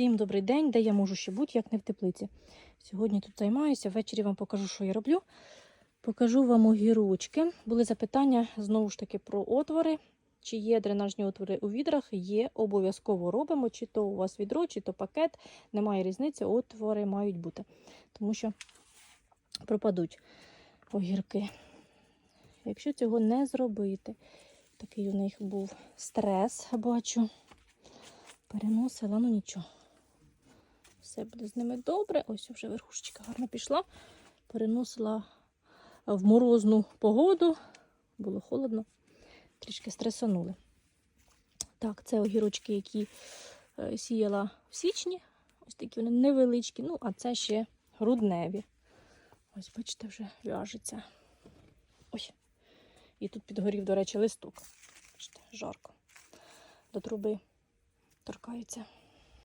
Всім добрий день, де я можу ще бути, як не в теплиці. Сьогодні тут займаюся, ввечері вам покажу, що я роблю. Покажу вам огірочки. Були запитання знову ж таки про отвори. Чи є дренажні отвори у відрах? Є, обов'язково робимо. Чи то у вас відро, чи то пакет. Немає різниці, отвори мають бути. Тому що пропадуть огірки. Якщо цього не зробити, такий у них був стрес, бачу. Переносила, ну нічого. Все буде з ними добре. Ось вже верхушечка гарно пішла. Переносила в морозну погоду. Було холодно, трішки стресанули. Так, це огірочки, які е, сіяла в січні. Ось такі вони невеличкі. Ну, а це ще грудневі. Ось, бачите, вже в'яжеться. Ой. І тут підгорів, до речі, листок. Бачите, жарко. До труби торкається.